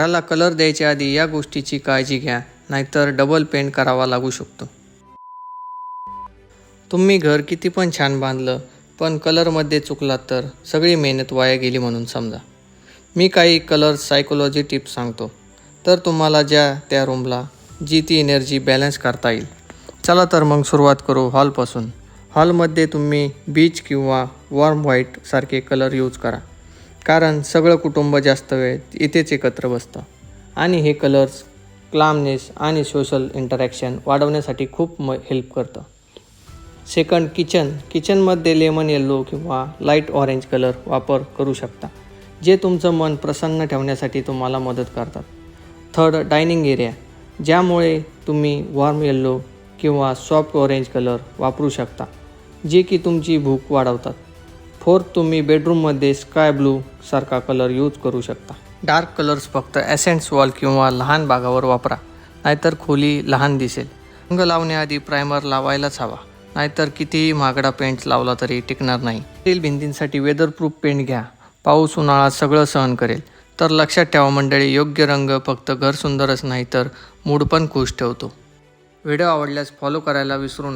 घराला कलर द्यायच्या आधी या गोष्टीची काळजी घ्या नाहीतर डबल पेंट करावा लागू शकतो. तुम्ही घर किती पण छान बांधलं पण कलरमध्ये चुकलात तर सगळी मेहनत वाया गेली म्हणून समजा. मी काही कलर सायकोलॉजी टिप्स सांगतो. तर तुम्हाला ज्या त्या रूमला जी ती एनर्जी बॅलन्स करता येईल. चला तर मग सुरुवात करू हॉलपासून हॉलमध्ये तुम्ही बीच किंवा वॉर्म व्हाईट सारखे कलर यूज करा. कारण सगळं कुटुंब जास्त वेळ इथेच एकत्र बसतं. आणि हे कलर्स क्लामनेस आणि सोशल इंटरॅक्शन वाढवण्यासाठी खूप म हेल्प करतं. सेकंड किचन किचनमध्ये लेमन येल्लो किंवा लाइट ऑरेंज कलर वापर करू शकता जे तुमचं मन प्रसन्न ठेवण्यासाठी तुम्हाला मदत करतात. थर्ड डायनिंग एरिया ज्यामुळे तुम्ही वॉर्म येल्लो किंवा सॉफ्ट ऑरेंज कलर वापरू शकता जे की तुमची भूक वाढवतात. फोर्थ तुम्ही बेडरूममध्ये स्काय ब्लू सारखा कलर यूज करू शकता. डार्क कलर्स फक्त ॲसेंट्स वॉल किंवा लहान भागावर वापरा. नाहीतर खोली लहान दिसेल. रंग लावण्याआधी प्रायमर लावायलाच हवा. नाहीतर कितीही महागडा पेंट लावला तरी टिकणार नाही. स्टील भिंतींसाठी वेदरप्रूफ पेंट घ्या. पाऊस उन्हाळा सगळं सहन करेल. तर लक्षात ठेवा मंडळी योग्य रंग फक्त घर सुंदरच नाही तर मूड पण खुश ठेवतो. व्हिडिओ आवडल्यास फॉलो करायला विसरू नका.